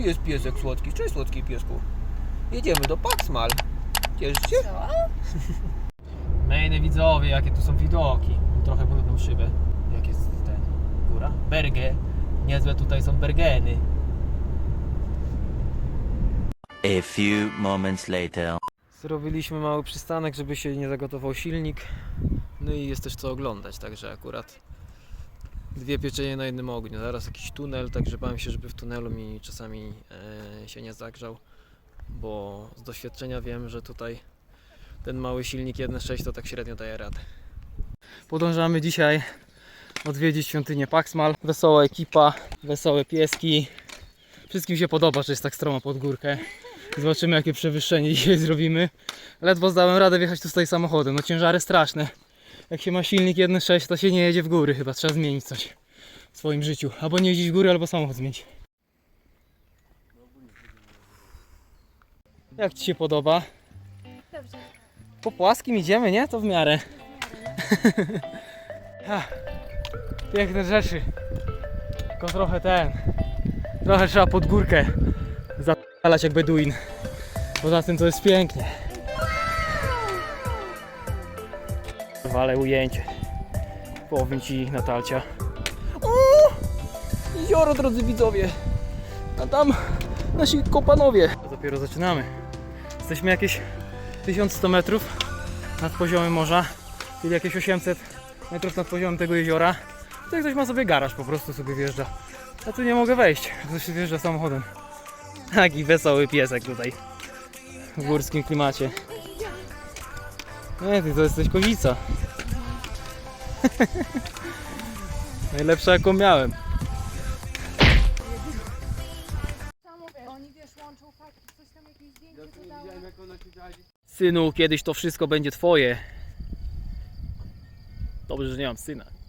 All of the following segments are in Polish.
Tu jest piesek słodki. Cześć słodki piesku. Jedziemy do Paxmal. Cieszysz się? Co? Widzowie, jakie tu są widoki. Trochę podobną szybę. Jak jest ten góra? Berge. Niezłe tutaj są bergeny. A few moments later. Zrobiliśmy mały przystanek, żeby się nie zagotował silnik. No i jest też co oglądać, także akurat dwie pieczenie na jednym ogniu. Zaraz jakiś tunel, także bałem się, żeby w tunelu mi czasami e, się nie zagrzał, bo z doświadczenia wiem, że tutaj ten mały silnik 1.6 to tak średnio daje radę. Podążamy dzisiaj odwiedzić świątynię Paxmal. Wesoła ekipa, wesołe pieski. Wszystkim się podoba, że jest tak stromo pod górkę. Zobaczymy jakie przewyższenie dzisiaj zrobimy. Ledwo zdałem radę wjechać tu z tej samochodem. No ciężary straszne. Jak się ma silnik 1.6 to się nie jedzie w góry chyba. Trzeba zmienić coś w swoim życiu. Albo nie jeździć w góry, albo samochód zmienić. Jak Ci się podoba? Dobrze. Po płaskim idziemy, nie? To w miarę. Ha, Piękne rzeczy. Tylko trochę ten. Trochę trzeba pod górkę zapalać jak beduin. Poza tym to jest pięknie. Wale ujęcie. Powiem ci Natalcia. O! Jezioro, drodzy widzowie. A tam nasi kopanowie. Dopiero zaczynamy. Jesteśmy jakieś 1100 metrów nad poziomem morza, czyli jakieś 800 metrów nad poziomem tego jeziora. Tutaj ktoś ma sobie garaż, po prostu sobie wjeżdża. Ja tu nie mogę wejść, ktoś wjeżdża samochodem. Taki wesoły piesek tutaj w górskim klimacie. Nie, ty to jesteś kozica. Najlepsza jaką miałem. Synu, kiedyś to wszystko będzie twoje. Dobrze, że nie mam syna.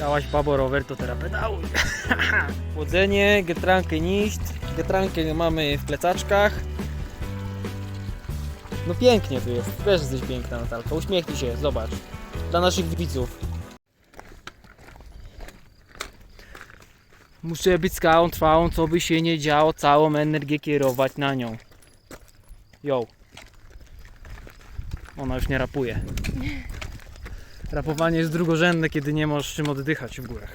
Dałaś babo rower, to teraz pedałuj. Chłodzenie, getrankę niść. Getrankę mamy w plecaczkach. No pięknie tu jest. Też jesteś piękna Natalka. Uśmiechnij się, zobacz. Dla naszych widzów. Muszę być skałą trwałą, co by się nie działo, całą energię kierować na nią. Yo. Ona już nie rapuje. Rapowanie jest drugorzędne, kiedy nie masz czym oddychać w górach.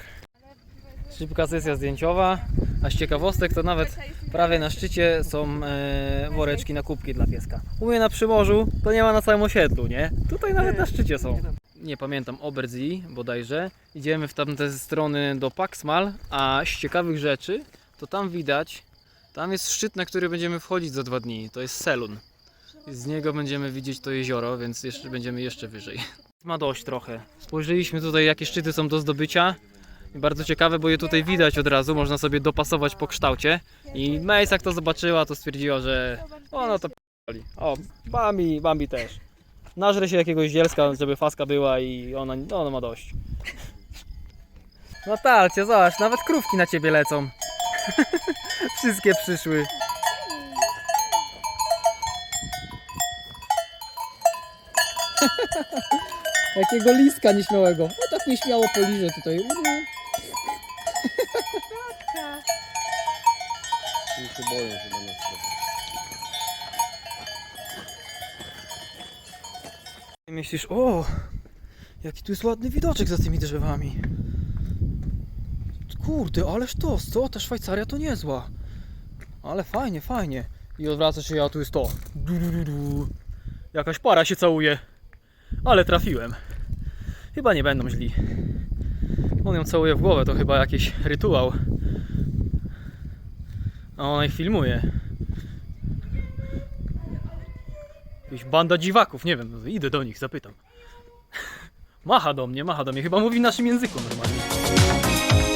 Szybka sesja zdjęciowa, a z ciekawostek to nawet prawie na szczycie są e, woreczki na kubki dla pieska. U mnie na Przymorzu to nie ma na całym osiedlu, nie? Tutaj nawet na szczycie są. Nie pamiętam, Oberzee bodajże. Idziemy w tamte strony do Paxmal, a z ciekawych rzeczy to tam widać, tam jest szczyt, na który będziemy wchodzić za dwa dni. To jest Selun. Z niego będziemy widzieć to jezioro, więc jeszcze będziemy jeszcze wyżej. Ma dość trochę. Spojrzeliśmy tutaj, jakie szczyty są do zdobycia. Bardzo ciekawe, bo je tutaj widać od razu, można sobie dopasować po kształcie. I Mace jak to zobaczyła, to stwierdziła, że ona to p***li. O, Bambi, Bambi też. Nażre się jakiegoś zielska, żeby faska była i ona, no, ona ma dość. Natalcia, zobacz, nawet krówki na ciebie lecą. Wszystkie przyszły. Jakiego liska nieśmiałego. No tak nieśmiało poliżę tutaj. się boję chyba na Myślisz, o, jaki tu jest ładny widoczek za tymi drzewami. Kurde, ależ to, co? Ta Szwajcaria to niezła. Ale fajnie, fajnie. I odwracasz się, a tu jest to. Du, du, du, du. Jakaś para się całuje. Ale trafiłem. Chyba nie będą źli. On ją całuje w głowę, to chyba jakiś rytuał. A ona ich filmuje. Jakaś banda dziwaków, nie wiem, idę do nich, zapytam. Macha do mnie, macha do mnie, chyba mówi naszym języku normalnie.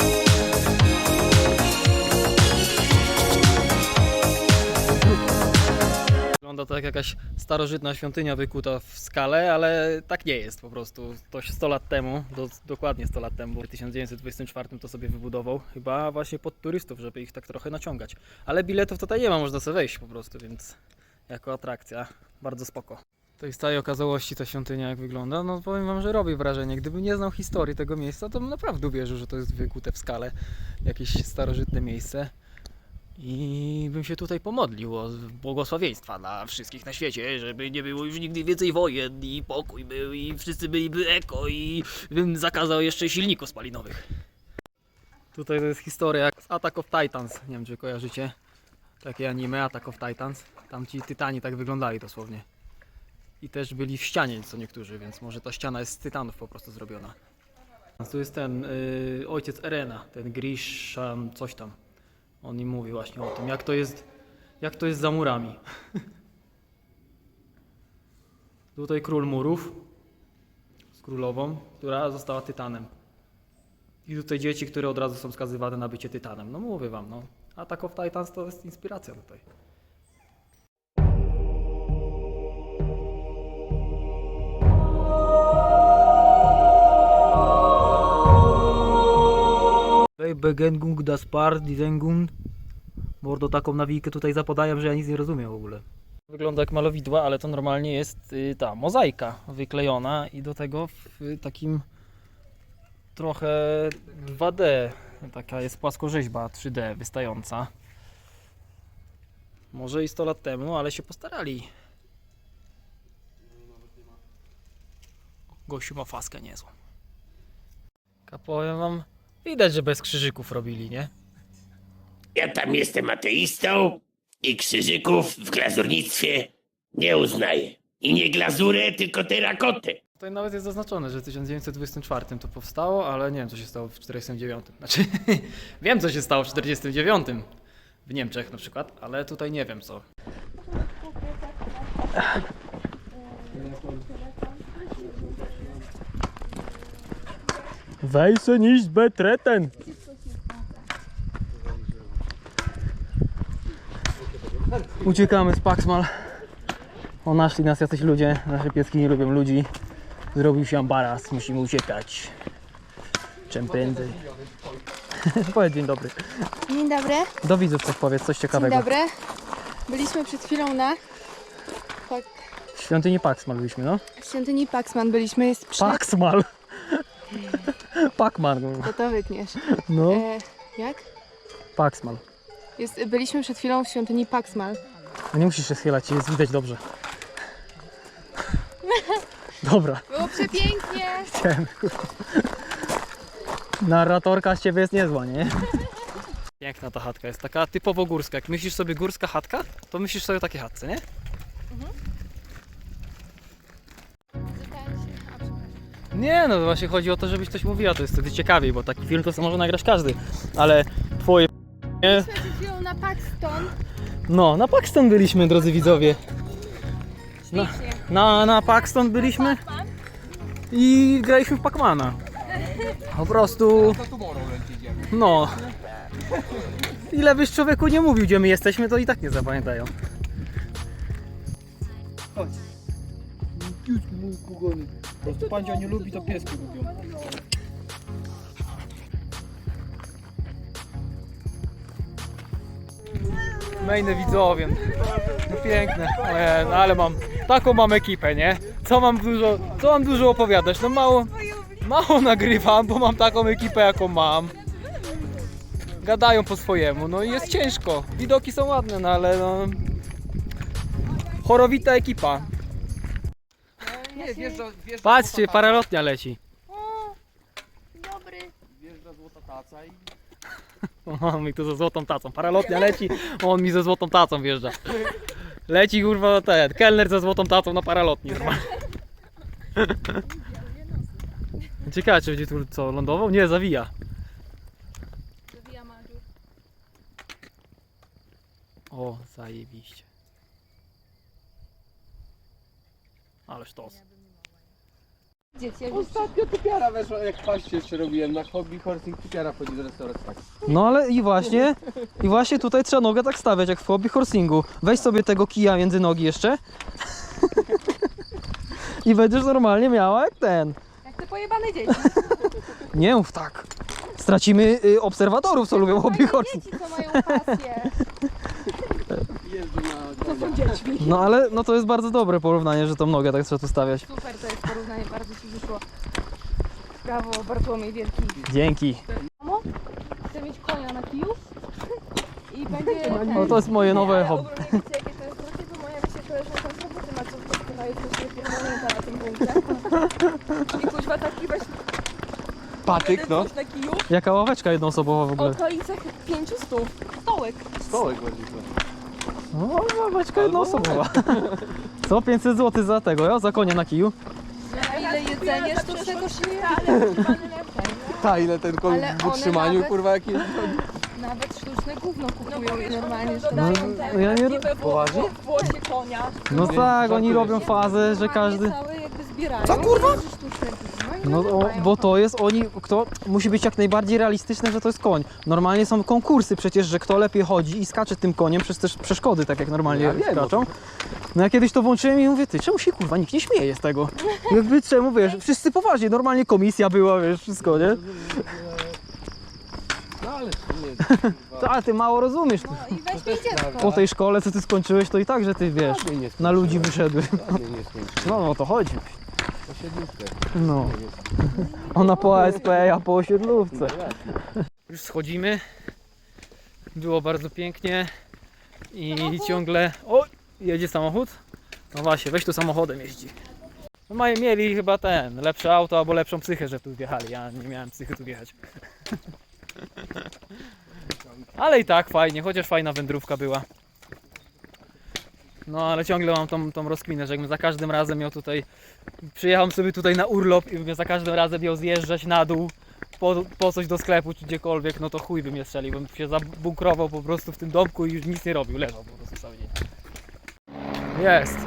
Wygląda to jak jakaś starożytna świątynia wykuta w skale, ale tak nie jest po prostu. To 100 lat temu, do, dokładnie 100 lat temu, w 1924 to sobie wybudował, chyba właśnie pod turystów, żeby ich tak trochę naciągać. Ale biletów tutaj nie ma, można sobie wejść po prostu, więc jako atrakcja. Bardzo spoko. Z całej okazałości ta świątynia jak wygląda, no powiem wam, że robi wrażenie. Gdybym nie znał historii tego miejsca, to bym naprawdę uwierzył, że to jest wykute w skale jakieś starożytne miejsce. I bym się tutaj pomodlił o błogosławieństwa dla wszystkich na świecie, żeby nie było już nigdy więcej wojen i pokój był i wszyscy byliby eko i bym zakazał jeszcze silników spalinowych. Tutaj to jest historia z Attack of Titans, nie wiem czy kojarzycie takie anime Attack of Titans. Tam ci tytani tak wyglądali dosłownie. I też byli w ścianie co niektórzy, więc może ta ściana jest z tytanów po prostu zrobiona. A tu jest ten y, ojciec Erena, ten Grisham coś tam. On im mówi właśnie o tym, jak to jest, jak to jest za murami. Tutaj król murów z królową, która została tytanem. I tutaj dzieci, które od razu są skazywane na bycie tytanem. No mówię wam, no. Attack of Titans to jest inspiracja tutaj. Begengung das Par, Dizengung. Mordo taką nawijkę tutaj zapadają, że ja nic nie rozumiem w ogóle. Wygląda jak malowidła, ale to normalnie jest y, ta mozaika wyklejona i do tego w y, takim trochę 2D. Taka jest płaskorzeźba 3D wystająca. Może i 100 lat temu, ale się postarali. Gościu ma faskę niezłą. Powiem wam, widać, że bez krzyżyków robili, nie? Ja tam jestem ateistą i krzyżyków w glazurnictwie nie uznaję. I nie glazurę, tylko terakotę. Tutaj nawet jest zaznaczone, że w 1924 to powstało, ale nie wiem co się stało w 1949. Znaczy, wiem co się stało w 1949 w Niemczech na przykład, ale tutaj nie wiem co. Weise nicht betreten! Uciekamy z Paxmal. O, naszli nas jacyś ludzie, nasze pieski nie lubią ludzi. Zrobił się ambaras, musimy uciekać. Czym prędzej. Powiedz dzień dobry. Dzień dobry. Do widzów coś powiedz, coś Dzień ciekawego. dobry. Byliśmy przed chwilą na Pak- W świątyni Paxmal byliśmy, no. świątyni Paxman. Byliśmy, jest przy... Paxmal! Pacman, To to wytniesz. no. E, jak? Paxmal. Jest, byliśmy przed chwilą w świątyni Paxmal. No nie musisz się schylać, jest widać dobrze. Dobra, Było przepięknie. chciałem. Narratorka z ciebie jest niezła, nie? Piękna ta chatka, jest taka typowo górska. Jak myślisz sobie górska chatka, to myślisz sobie o takiej chatce, nie? Nie, no właśnie chodzi o to, żebyś coś mówiła, to jest wtedy ciekawiej, bo taki film to może nagrać każdy, ale twoje nie? Byliśmy na Paxton. No, na Paxton byliśmy, drodzy widzowie. Na, Ślicznie. na, na Paxton byliśmy i graliśmy w Pacmana. Po prostu... No. Ile byś człowieku nie mówił, gdzie my jesteśmy, to i tak nie zapamiętają. Chodź. Piuski mój kugony. Po prostu pandzia nie lubi, to pieski lubią. Mejne widzowie. No piękne. Ale, no ale mam taką mam ekipę, nie? Co mam dużo, co mam dużo opowiadać? No mało, mało nagrywam, bo mam taką ekipę jaką mam. Gadają po swojemu, no i jest ciężko. Widoki są ładne, no ale no... Chorowita ekipa. Nie, wjeżdża, wjeżdża Patrzcie, złota paralotnia leci. O, dobry. taca, Wjeżdża złota taca i... On mi tu ze złotą tacą. Paralotnia leci, on mi ze złotą tacą wjeżdża. Leci kurwa ten, kelner ze złotą tacą na paralotni. normalnie. Ciekawe czy będzie tu co, lądował? Nie, zawija. Zawija Mazur. O, zajebiście. Ale sztos. Dzieci, jak Ostatnio typiara weszła, jak paście jeszcze robiłem na hobby horsing, typiara chodzi do restauracji. Tak. No ale i właśnie, i właśnie tutaj trzeba nogę tak stawiać, jak w hobby horsingu. Weź sobie tego kija między nogi jeszcze. I będziesz normalnie miała jak ten. Jak te pojebane dzieci. Nie mów tak. Stracimy y, obserwatorów, co lubią hobby Fajne horsing. dzieci, co mają pasję. To są dziećmi. No ale no to jest bardzo dobre porównanie, że tą nogę tak trzeba tu stawiać. Super to jest porównanie, bardzo ci wyszło. Brawo, Bartłomiej Wielki. Dzięki. Mamo, chcę mieć konia na kiju i będzie... No to jest moje nowe hobby. Ogólnie wiecie jakie to jest drogie, bo moja koleżanka z roboty ma córkę, która jest pierdolnięta na tym punkcie. I kuźwa taki weź Patyk, no. na kiju Jaka ławeczka jednoosobowa w ogóle? okolicach 500. Stołek. Stołek bardziej No, ławeczka jednoosobowa. Co? 500 zł za tego, ja? Za konia na kiju? A ile jedzenie sztucznego świnia, ale używany lepsze. Ta, ile ten koń Ale w one utrzymaniu, nawet- kurwa, jakie... Nawet sztuczne gówno kupują i normalnie No, no ja nie... Poważnie? w włosie konia. No tak, oni robią fazę, że każdy... Całe jakby zbierają. Co kurwa? Sztuczne gówno No one o, bo to jest oni, kto musi być jak najbardziej realistyczne, że to jest koń. Normalnie są konkursy przecież, że kto lepiej chodzi i skacze tym koniem przez też przeszkody, tak jak normalnie Ja wiem, skaczą. No ja kiedyś to włączyłem i mówię, ty, czemu się kurwa nikt nie śmieje z tego? Jakby czemu, wiesz, wszyscy poważnie, normalnie komisja była, wiesz, wszystko, nie? No ale nie, To, ale ty mało rozumiesz. No i dziecko. Po tej szkole, co ty skończyłeś, to i tak, że ty, wiesz, nie na ludzi wyszedłeś. Żadnej nie skończy. No, no to chodzi. Osiedlówkę. No. Ona po ASP, ja po osiedlówce. Już schodzimy. Było bardzo pięknie. I ciągle. O! Jedzie samochód? No właśnie, weź tu samochodem jeździ. No mają, mieli chyba ten, lepsze auto albo lepszą psychę, że tu wjechali. Ja nie miałem psychy tu wjechać. Ale i tak fajnie, chociaż fajna wędrówka była. No ale ciągle mam tą, tą rozkminę, że jakbym za każdym razem miał tutaj Przyjechałem sobie tutaj na urlop i bym za każdym razem miał zjeżdżać na dół po, po coś do sklepu czy gdziekolwiek, no to chuj by mnie strzelił, bym się zabunkrował po prostu w tym domku i już nic nie robił, leżał po prostu cały dzień. Jest.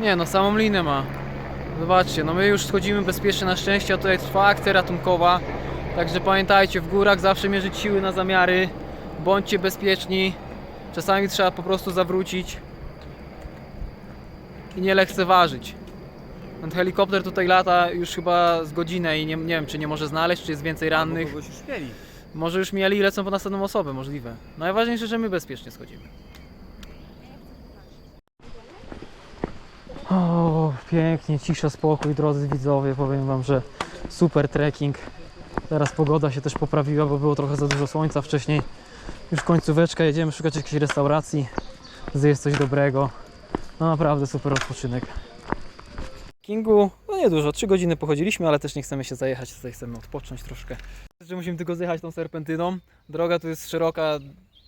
Nie no, samą linę ma. Zobaczcie, no my już schodzimy bezpiecznie na szczęście, a tutaj trwa akcja ratunkowa. Także pamiętajcie, w górach zawsze mierzyć siły na zamiary. Bądźcie bezpieczni. Czasami trzeba po prostu zawrócić i nie lekceważyć. Ten helikopter tutaj lata już chyba z godzinę i nie, nie wiem, czy nie może znaleźć, czy jest więcej rannych. Kogoś już mieli. Może już mieli i lecą po następną osobę, możliwe. Najważniejsze, że my bezpiecznie schodzimy. O, pięknie, cisza, spokój, drodzy widzowie. Powiem Wam, że super trekking. Teraz pogoda się też poprawiła, bo było trochę za dużo słońca wcześniej. Już końcóweczka, jedziemy szukać jakiejś restauracji, zjeść coś dobrego. No naprawdę super odpoczynek. Kingu, no niedużo, 3 godziny pochodziliśmy, ale też nie chcemy się zajechać, tutaj chcemy odpocząć troszkę. Że musimy tylko zjechać tą serpentyną. Droga tu jest szeroka,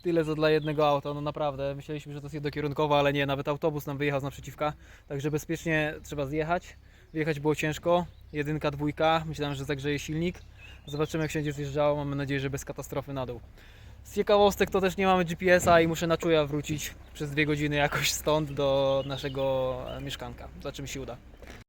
tyle co dla jednego auta, no naprawdę. Myśleliśmy, że to jest jednokierunkowa, ale nie, nawet autobus nam wyjechał z naprzeciwka. Także bezpiecznie trzeba zjechać. Wjechać było ciężko, jedynka, dwójka, myślałem, że zagrzeje silnik. Zobaczymy jak się będzie zjeżdżało, mamy nadzieję, że bez katastrofy na dół. Z ciekawostek to też nie mamy GPS-a i muszę na czuja wrócić przez dwie godziny jakoś stąd do naszego mieszkanka. Zobaczymy, czy się uda.